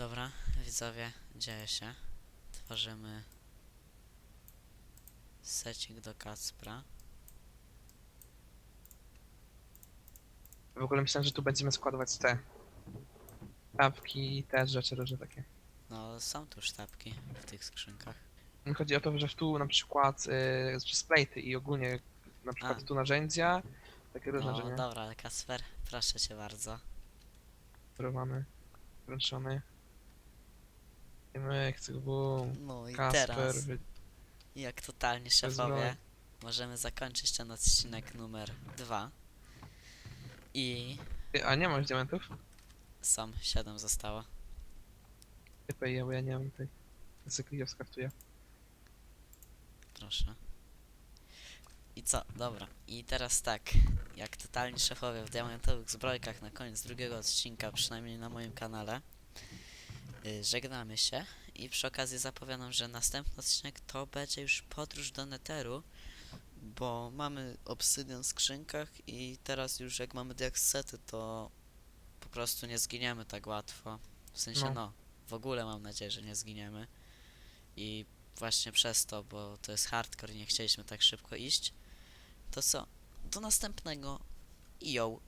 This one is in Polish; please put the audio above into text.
Dobra, widzowie, dzieje się. Tworzymy secik do Kacpra. W ogóle myślałem, że tu będziemy składować te tapki i te rzeczy różne takie. No, są tu sztabki w tych skrzynkach. Chodzi o to, że tu na przykład y, przez plejty i ogólnie na przykład A. tu narzędzia, takie różne No, rzeczy, dobra, Kacper, proszę cię bardzo. które mamy włączone. Bum, No i Kasper, teraz, wy... jak totalnie szefowie, możemy zakończyć ten odcinek numer dwa. I Ty, A nie masz diamentów? są, 7 zostało. Typej, ja, bo ja nie mam tej. Ja kliję skartuję. Proszę. I co? Dobra. I teraz tak. Jak totalni szefowie w diamentowych zbrojkach na koniec drugiego odcinka, przynajmniej na moim kanale, żegnamy się. I przy okazji zapowiadam, że następny odcinek to będzie już podróż do Netheru, bo mamy obsydian w skrzynkach i teraz już jak mamy diaksety, to po prostu nie zginiemy tak łatwo. W sensie No. no, w ogóle mam nadzieję, że nie zginiemy. I właśnie przez to, bo to jest hardcore i nie chcieliśmy tak szybko iść. To co? Do następnego. I yo.